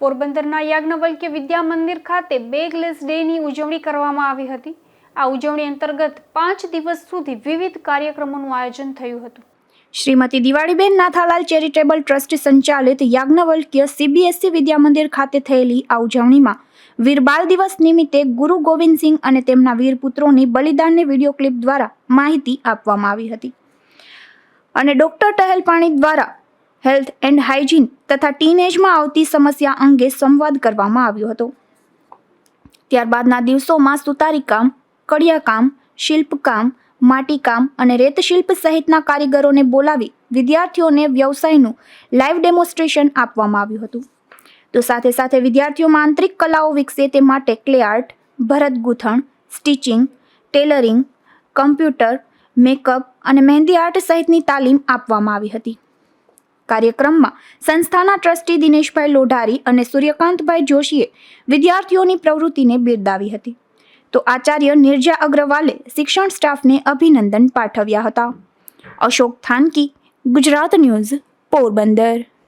પોરબંદરના યાજ્ઞવલ્ક્ય વિદ્યા મંદિર ખાતે બેગલેસ ડેની ઉજવણી કરવામાં આવી હતી. આ ઉજવણી અંતર્ગત પાંચ દિવસ સુધી વિવિધ કાર્યક્રમોનું આયોજન થયું હતું. શ્રીમતી દિવાળીબેન નાથાલાલ ચેરિટેબલ ટ્રસ્ટ સંચાલિત યાજ્ઞવલ્ક્ય સીબીએસસી વિદ્યા મંદિર ખાતે થયેલી આ ઉજવણીમાં વીર બાલ દિવસ નિમિત્તે ગુરુ ગોવિંદસિંહ અને તેમના વીર પુત્રોની બલિદાનની વીડિયો ક્લિપ દ્વારા માહિતી આપવામાં આવી હતી. અને ડોક્ટર ટહેલ પાણી દ્વારા હેલ્થ એન્ડ હાઇજીન તથા ટીનેજમાં આવતી સમસ્યા અંગે સંવાદ કરવામાં આવ્યો હતો. ત્યારબાદના દિવસોમાં સુતારીકામ, કડિયાકામ, શિલ્પકામ, માટીકામ અને રેતશિલ્પ સહિતના કારીગરોને બોલાવી વિદ્યાર્થીઓને વ્યવસાયનું લાઈવ ડેમોન્સ્ટ્રેશન આપવામાં આવ્યું હતું. તો સાથે સાથે વિદ્યાર્થીઓમાં આંતરિક કલાઓ વિકસે તે માટે ક્લે આર્ટ, ભરત ગૂંથણ, સ્ટિચિંગ, ટેલરિંગ, કમ્પ્યુટર, મેકઅપ અને મહેંદી આર્ટ સહિતની તાલીમ આપવામાં આવી હતી. કાર્યક્રમમાં સંસ્થાના ટ્રસ્ટી દિનેશભાઈ લોઢારી અને સૂર્યકાંતભાઈ જોશીએ વિદ્યાર્થીઓની પ્રવૃત્તિને બિરદાવી હતી. તો આચાર્ય નિર્જા અગ્રવાલે શિક્ષણ સ્ટાફને અભિનંદન પાઠવ્યા હતા. અશોક થાનકી, ગુજરાત ન્યૂઝ, પોરબંદર.